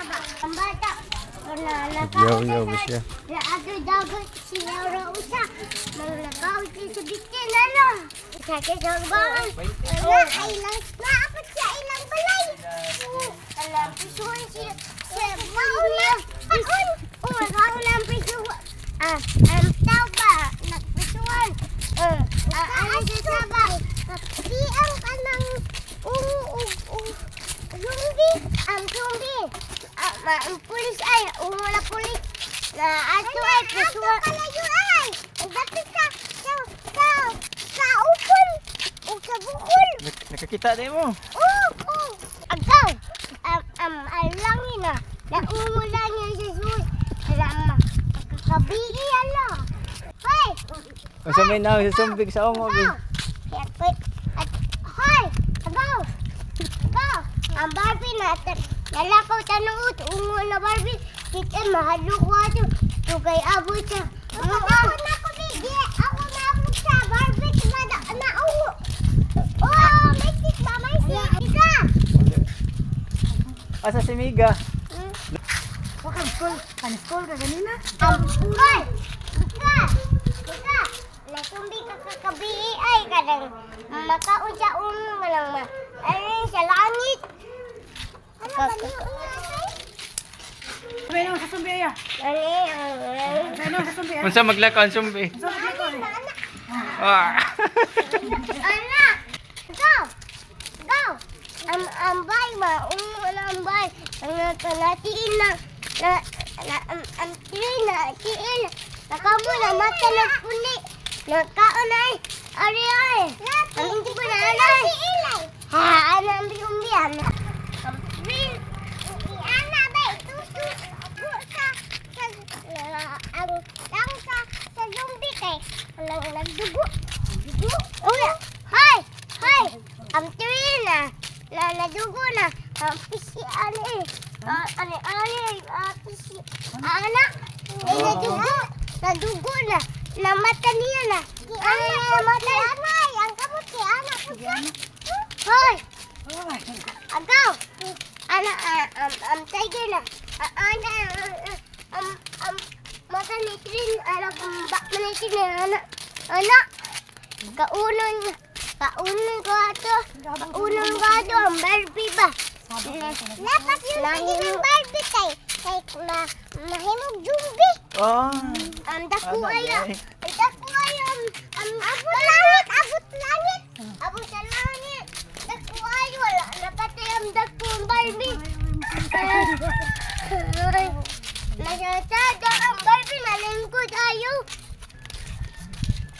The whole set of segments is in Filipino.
Ang bata. Nagyaw-yaw ba siya? Siya raw siya. Malagaw siya sa bitin, ano? Sa kisambaan. Wala, ay lang. Naapot siya ilang balay. Alam, pisuhan siya. Siya, mauna. Pisuhan. Oh, mauna pisuhan. Ah, ang taba. Nagpisuhan. Uh, ah, ano siya taba? Kapiyang ka ng ung, ung, ung, zombie. Ang zombie. Ma- ang pulis ay, umula pulis. Na ato ay, pisuhan. Ato kalayo ay. Ang dati sa, sa, sa, sa upon. O sa bukol. Nak- Nakakita din mo. Oh, oh. Agaw. Um, um, alangin na. Naumula niya sa suwi. Alam, makakabii ala. Hoy! Ang sa may naw sa sumbig sa ongo. Agaw! Kaya ko, at, hoy! Agaw! Agaw! Ang Barbie natin. Nalakaw tanong ut. Ungo na Barbie. Kita mahalo ko ato. Tugay abo siya. Ako na ako na ako bigi. Ako na ako sa Barbie. Tumada na ungo. Oh, may sis ba? May sis. Isa. Asa si Miga? Wakang school. Kan school ka ganina? Um, hoy! Ika! Ika! Nasumbi ka kakabii ay kadang makaon sa umo mo lang ma. Ano sa langit? Ano niyo? May naman sa sumbi ya. Ano? May naman sa sumbi ya. Unsa maglakaw ang sumbi? Sa sumbi ko eh. Ah. Anak! Go! Go! Ang ambay ma, na ambay. Ang natiin na, na, na, ang ang tiin na, tiin. Nakamo na mata na puli. Nakaon ay, ari ay. Ang hindi ko na anay. Ha, ano ang biyumbiyan? Ang bil. Ana ba, itutu. Sa, sa, ang, ang sa, sa zombie kay. Ang nagdugo. Dugo? Uy! Hoy! Hoy! Ang tuwin na. Na nadugo na. Ang pisi ani. Ah, ani ani. Ah, pisi. Ana. Eh, nadugo. Nadugo na. Namata niya na. Ano na namata? Anay, ang kamot kay anak ko siya. Hoy! Agaw! Ah, um, um, tiger na. Ana, um, um, um, mata ni Trin, anak, um, bak na anak. Anak! Kaunon, kaunon ko ato. Kaunon ko ato, ang Barbie ba? Dapat yung lagi ng Barbie kay, kay ma, mahimog zombie. Oh. Ang dako Ano ay, yan? ang dako ay, um, um, abot langit, abot langit. Abot sa langit. Dako ay, wala na pati ang dako ang Barbie. Nasasada ang Barbie, nalingkod ayaw. Ang lalagan. Anam, ay, anay. Langin na asa, nasa ato asa, si- ato asa, o gabi at dapat siya samanta, eh, um, um,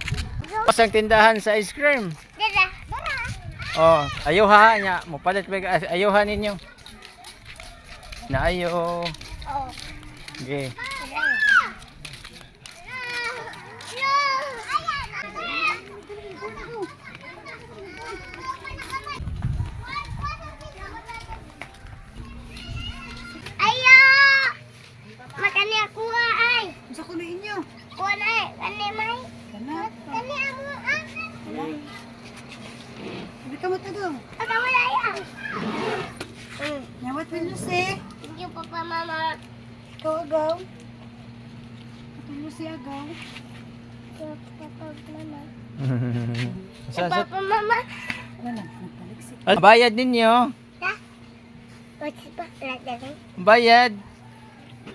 Pasang tindahan sa ice cream. dara, dara. Oh, ayaw ha nya, mopalit ba ka- ayaw ha ninyo. Na ayo. Oh, Okay. Ayo! Makani ako ay. Sa kuno inyo. Kuha na eh. Kani may. Kana. Kani ako ah. Hindi ka matagong. Ako wala yan. Mm. Now what will you say? Thank you, Papa, Mama. Agaw. What will you say agaw? Papa, Mama. sa, sa, Papa, Mama. Wala. Ah, bayad ninyo. Ha? What's pa? Bayad.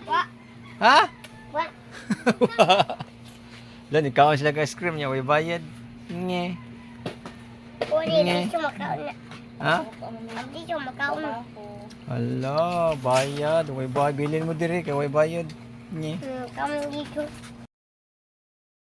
Wa. Ha? Wa. Lan ikaw sila ka ice cream niya, way bayad. Nge. Uli Nge. na siya makaon na. Ha? Hindi siya makaon na. Hala, bayad. Way bayad. Bilin mo diri kay way bayad. Nge. Hmm, kami dito.